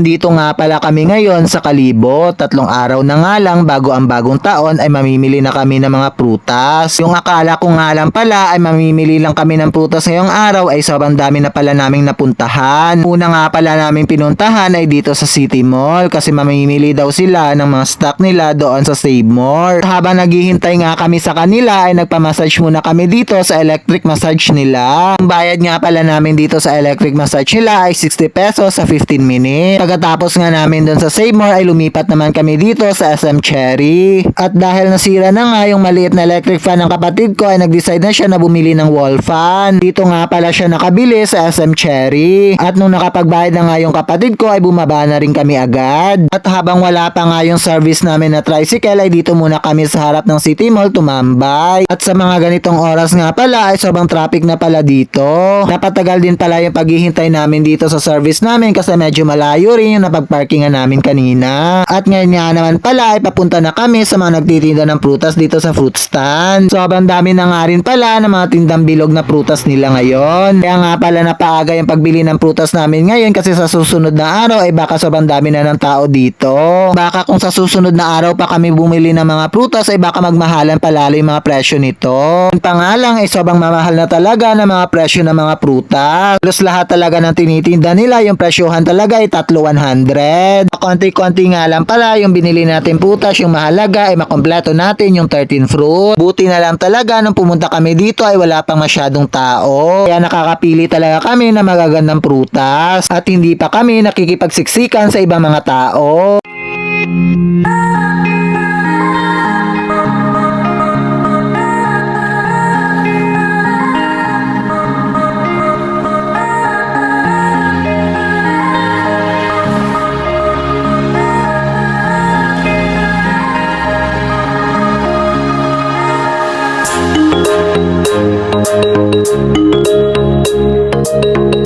Dito nga pala kami ngayon sa Kalibo. Tatlong araw na nga lang bago ang bagong taon ay mamimili na kami ng mga prutas. Yung akala ko nga lang pala ay mamimili lang kami ng prutas ngayong araw ay sobrang dami na pala naming napuntahan. Una nga pala namin pinuntahan ay dito sa City Mall kasi mamimili daw sila ng mga stock nila doon sa Save More. Habang naghihintay nga kami sa kanila ay nagpamassage muna kami dito sa electric massage nila. Ang bayad nga pala namin dito sa electric massage nila ay 60 pesos sa 15 minutes. Pagkatapos nga namin doon sa Save More ay lumipat naman kami dito sa SM Cherry. At dahil nasira na nga yung maliit na electric fan ng kapatid ko ay nag-decide na siya na bumili ng wall fan. Dito nga pala siya nakabili sa SM Cherry. At nung nakapagbayad na nga yung kapatid ko ay bumaba na rin kami agad. At habang wala pa nga yung service namin na tricycle ay dito muna kami sa harap ng City Mall tumambay. At sa mga ganitong oras nga pala ay sobrang traffic na pala dito. Napatagal din pala yung paghihintay namin dito sa service namin kasi medyo malayo rin yung napagparkingan namin kanina. At ngayon nga naman pala ay papunta na kami sa mga nagtitinda ng prutas dito sa fruit stand. Sobrang dami na nga rin pala ng mga tindang bilog na prutas nila ngayon. Kaya nga pala napaaga yung pagbili ng prutas namin ngayon kasi sa susunod na araw ay baka sobrang dami na ng tao dito. Baka kung sa susunod na araw pa kami bumili ng mga prutas ay baka magmahalan palalo yung mga presyo nito. Yung pa nga lang ay sobrang mamahal na talaga ng mga presyo ng mga prutas. Plus lahat talaga ng tinitinda nila yung presyohan talaga ay tatlo 100. Konti-konti nga lang pala yung binili natin prutas yung mahalaga ay makompleto natin yung 13 fruit. Buti na lang talaga nung pumunta kami dito ay wala pang masyadong tao. Kaya nakakapili talaga kami ng magagandang prutas at hindi pa kami nakikipagsiksikan sa ibang mga tao. Thank you.